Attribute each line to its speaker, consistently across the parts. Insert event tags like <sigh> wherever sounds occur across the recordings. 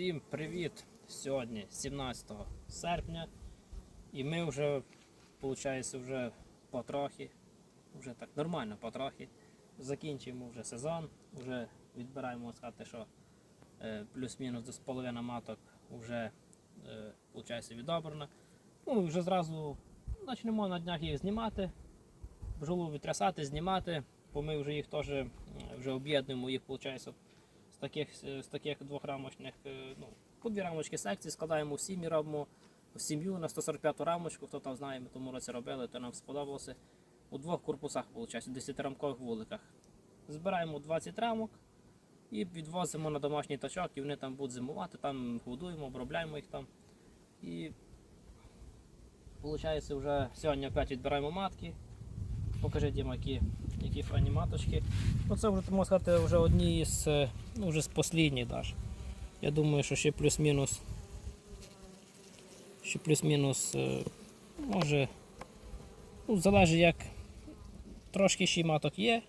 Speaker 1: Всім привіт! Сьогодні 17 серпня, і ми вже, виходить, вже потрохи, вже так нормально потрохи, закінчуємо вже сезон, вже відбираємо сказати, що е, плюс-мінус десь половина маток вже е, виходить, відобрана. Ну вже зразу почнемо на днях їх знімати, бджолу відтрясати, знімати, бо ми вже їх теж е, вже об'єднуємо, їх виходить, таких, з таких двохрамочних, е, ну, по дві рамочки секції складаємо в сім'ї, робимо в сім'ю на 145 рамочку, хто там знає, ми тому році робили, то нам сподобалося. У двох корпусах, виходить, 10-рамкових вуликах. Збираємо 20 рамок і відвозимо на домашній тачок, і вони там будуть зимувати, там годуємо, обробляємо їх там. І виходить, вже сьогодні опять відбираємо матки. Покажи, Діма, які, які файні маточки. Ну, це вже, можна сказати, вже одні з, е, ну, вже з послідніх даже. Я думаю, що ще плюс-мінус. Ще плюс-мінус, е, може, ну, залежить як трошки ще маток є.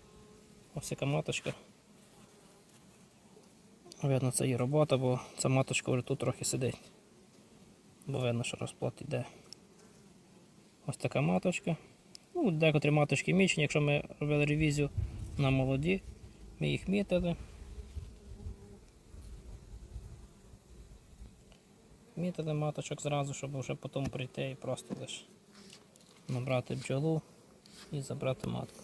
Speaker 1: Ось яка маточка. Видно, це її робота, бо ця маточка вже тут трохи сидить. Бо видно, що розплод йде. Ось така маточка. Ну, декотрі маточки мічні, якщо ми робили ревізію на молоді, ми їх мітили. Мітили маточок зразу, щоб вже потім прийти і просто лише набрати бджолу і забрати матку.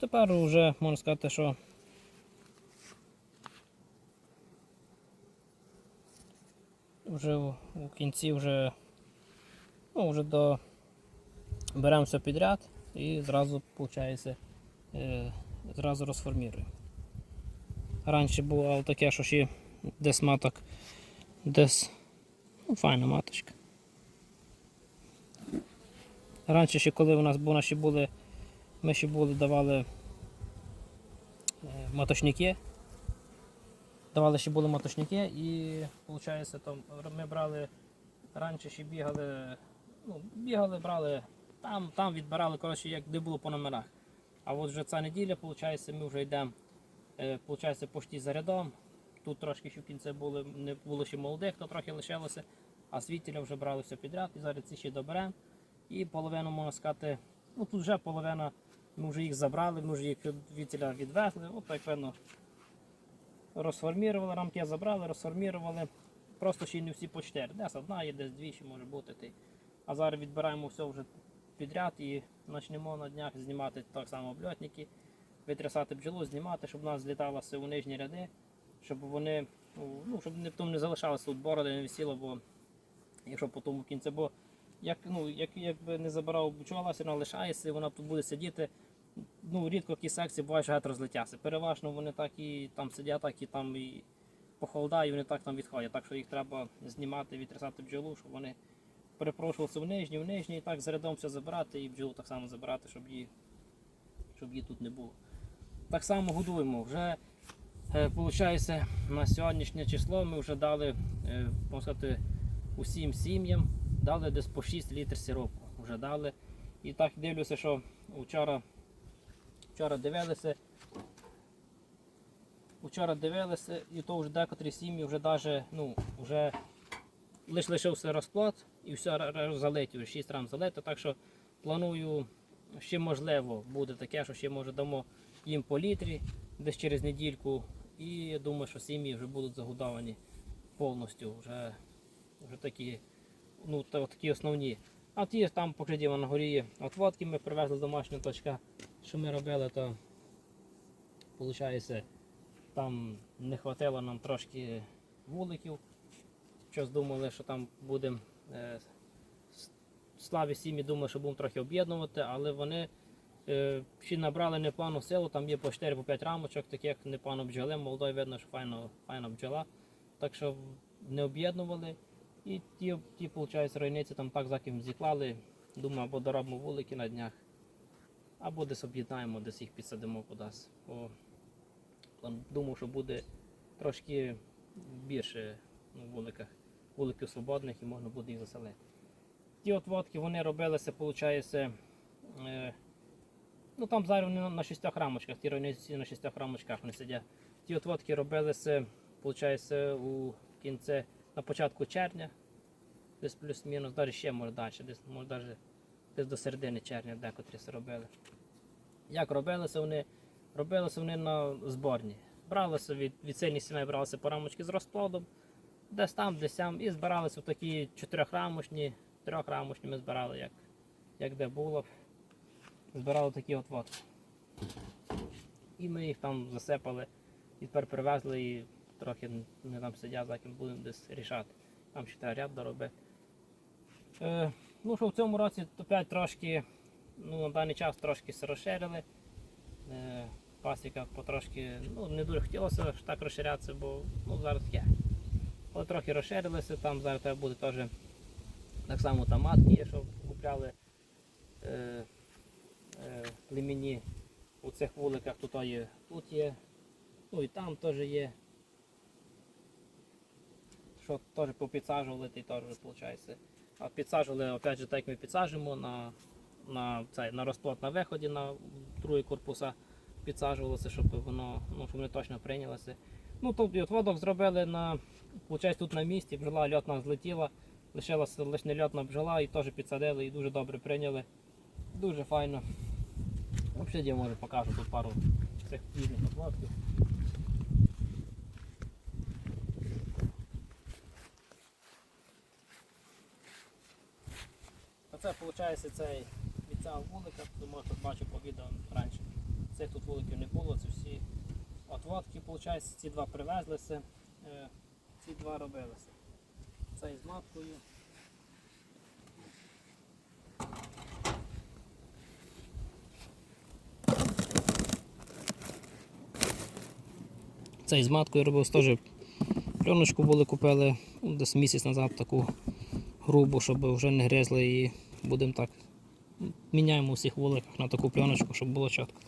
Speaker 1: Тепер вже можна сказати, що вже у у кінці вже, ну, вже до беремо все підряд і зразу виходить, е, зразу розформіруємо. Раніше було таке, що ще десь маток, десь ну, файна маточка. Раніше ще коли у нас були, ще були, ми ще були, давали е, маточники. Давали ще були маточники і виходить, там ми брали раніше ще бігали, ну, бігали, брали, там, там відбирали, коротше, як де було по номерах. А от вже ця неділя, виходить, ми вже йдемо е, виходить, почти за рядом. Тут трошки ще в кінці були, не було ще молодих, то трохи лишилося, а світіля вже брали все підряд і зараз ці ще доберемо. І половину, можна сказати, ну тут вже половина, ми вже їх забрали, ми вже їх від вітіля відвезли. От так видно, розформірували, рамки забрали, розформірували. Просто ще й не всі по 4. Десь одна є, десь дві ще може бути. Ти. А зараз відбираємо все вже підряд і почнемо на днях знімати так само обльотники, витрясати бджолу, знімати, щоб у нас зліталося у нижні ряди, щоб вони, ну, щоб не, не залишалося тут бороди, не висіло, бо якщо потім в кінці, бо як, ну, як, якби не забирав бджола, все одно лишається, вона тут буде сидіти ну, рідко які секції бувають, що геть розлетяться. Переважно вони так і там сидять, так і там і похолода, і вони так там відходять. Так що їх треба знімати, відтрясати бджолу, щоб вони перепрошувалися в нижній, в нижній, і так з рядом все забирати і бджолу так само забирати, щоб її, щоб її тут не було. Так само годуємо. Вже виходить, на сьогоднішнє число ми вже дали е, можна сказати, усім сім'ям дали десь по 6 літрів сиропу. Вже дали. І так дивлюся, що вчора Вчора дивилися. Вчора дивилися, і то вже декотрі сім'ї вже даже, ну, вже лише лишився розплод і все залиті, вже 6 рам залито. Так що планую, ще можливо буде таке, що ще може дамо їм по літрі десь через недільку. І я думаю, що сім'ї вже будуть загодовані повністю. Вже, вже такі, ну, такі основні. А ті там покидімо на горі отводки ми привезли з домашнього точка. Що ми робили, то виходить, там не хватило нам трошки вуликів. Щось думали, що там будемо е, с- слабі сім'ї, думали, що будемо трохи об'єднувати, але вони е, ще набрали непогану силу, там є по 4-5 рамочок, таких непогано бджоли, молодой видно, що файно, файна бджола. Так що не об'єднували. І ті, ті виходить, ройниці там так заким зіклали. Думаю, або доробимо вулики на днях, або десь об'єднаємо, десь їх підсадимо кудись. Бо думав, що буде трошки більше ну, вуликах, вуликів свободних і можна буде їх заселити. Ті отводки вони робилися, виходить, е, Ну там зараз вони на- шістьох рамочках, ті рівні на шістьох рамочках вони сидять. Ті отводки робилися, виходить, у кінці, на початку червня, десь плюс-мінус, навіть ще може далі, десь, може навіть десь до середини червня декотрі це робили. Як робилися вони? Робилися вони на зборні. Бралися від, від сильних сімей, бралися по рамочки з розплодом, десь там, десь там, і збиралися в такі чотирьохрамочні, трьохрамочні ми збирали, як, як де було. Збирали такі от водки. І ми їх там засипали, і тепер привезли і трохи не там сидять, за ким будемо десь рішати. Там ще треба ряд доробити. Е, ну що в цьому році опять трошки, ну на даний час трошки розширили. Е, пасіка потрошки, ну не дуже хотілося так розширятися, бо ну, зараз є. Але трохи розширилися, там зараз треба буде теж так само там матки є, що купляли е, е, племінні у цих вуликах, тут є, тут є, ну і там теж є. Що теж попідсаджували, ти теж виходить. А підсаджували, опять же, так як ми підсаджуємо на, на, цей, на розплод на виході на другий корпуса підсаджувалося, щоб воно, ну, щоб вони точно прийнялося. Ну, тут і отводок зробили на, виходить, тут на місці, бджола льотна злетіла, лишилася лише нельотна бджола і теж підсадили і дуже добре прийняли. Дуже файно. Взагалі я може покажу тут пару цих різних отводків. Оце виходить цей від цього вулика, може тут бачив по відео раніше. Цих тут вуликів не було, це всі отводки, виходить, ці два привезлися, е, ці два робилися. Цей з маткою. Цей з маткою робив теж пленочку були купили ну, десь місяць назад таку грубу, щоб вже не гризли і будемо так. Міняємо у всіх вуликах на таку пленочку, щоб було чітко.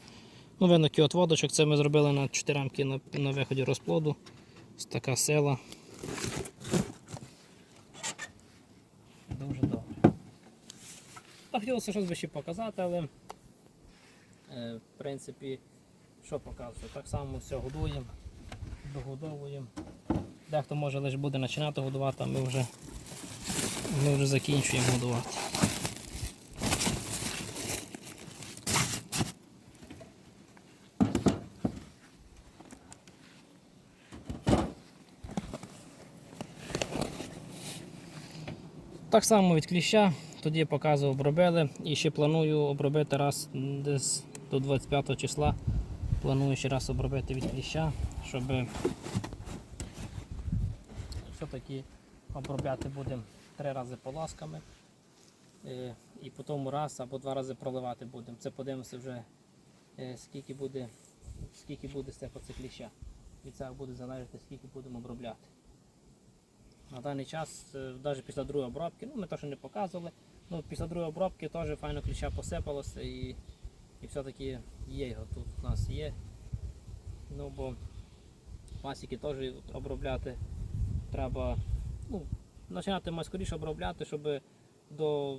Speaker 1: Ну, видно, такий от водочок, це ми зробили на 4 рамки на, на виході розплоду. Ось така села. Дуже добре. Так хотілося щось би ще показати, але е, в принципі, що показую? Так само все годуємо, догодовуємо. Дехто може лише буде починати годувати, а ми вже, ми вже закінчуємо годувати. Так само від кліща, тоді показував, обробили і ще планую обробити раз десь до 25 числа. Планую ще раз обробити від кліща, щоб все-таки обробляти будемо три рази полосками. Е, І потім раз або два рази проливати будемо. Це подивимося вже е, скільки буде, скільки буде степа цих кліща. Від цього буде залежати, скільки будемо обробляти. На даний час, навіть після другої обробки, ну ми теж не показували, ну після другої обробки теж файно кліща посипалося і, і все-таки є його тут у нас є. Ну бо пасіки теж обробляти треба ну, починати скоріше обробляти, щоб до,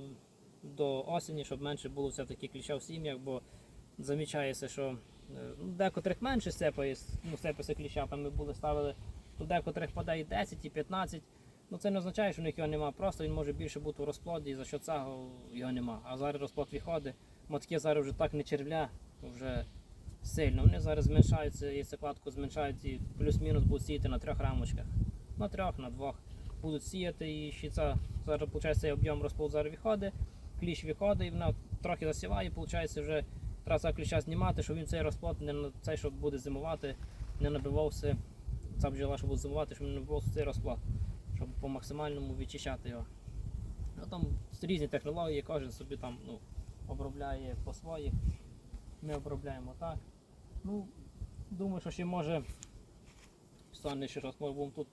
Speaker 1: до осені, щоб менше було все-таки кліща в сім'ях, бо замічається, що е, ну, декотрих менше сепає, ну, сепається кліща, там ми були ставили, то декотрих падає і 10 і 15. Ну це не означає, що в них його немає, просто він може більше бути у розплоді і за що цього його нема. А зараз розплод виходить, мотки зараз вже так не червля, вже сильно. Вони зараз зменшаються, яйцекладку зменшають і плюс-мінус будуть сіяти на трьох рамочках. На трьох, на двох. Будуть сіяти і ще це, зараз виходить, цей об'єм розплод зараз виходить, кліщ виходить і вона трохи засіває, виходить, вже треба кліща знімати, щоб він цей розплод, не на цей, що буде зимувати, не набивався, ця бджола, що буде зимувати, щоб не набивався цей розплод, щоб по максимальному відчищати його. Ну, там різні технології, кожен собі там ну, обробляє по своїх. Ми обробляємо так. Ну, думаю, що ще може стане ще раз, будемо тут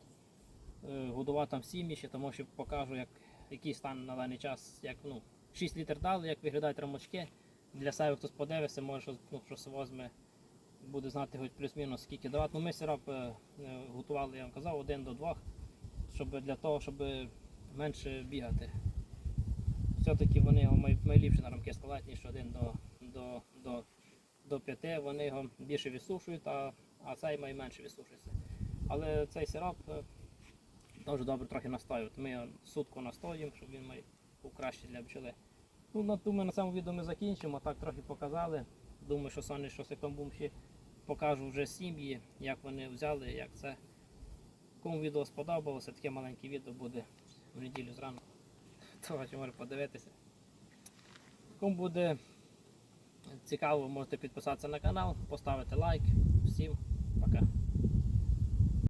Speaker 1: е, годувати там сім'ї, ще тому що покажу, як, який стан на даний час, як ну, 6 літр дали, як виглядають рамочки. Для себе хтось подивиться, може щось, ну, возьме, буде знати хоч плюс-мінус скільки давати. Ну, ми сироп е, е, готували, я вам казав, один до двох, щоб для того, щоб менше бігати. Все-таки вони його найліпше на рамки складають, ніж один до, до, до до 5 вони його більше відсушують, а, а цей має менше відсушується. Але цей сироп е, дуже добре трохи настоювати. Ми його сутку настоюємо, щоб він має був краще для бджоли. Ну, думаю, на цьому відео ми закінчимо, так трохи показали. Думаю, що Соня, що секундбум ще покажу вже сім'ї, як вони взяли, як це. Кому відео сподобалося, таке маленьке відео буде в неділю зранку. <laughs> То може подивитися. Кому буде цікаво, можете підписатися на канал, поставити лайк. Всім пока.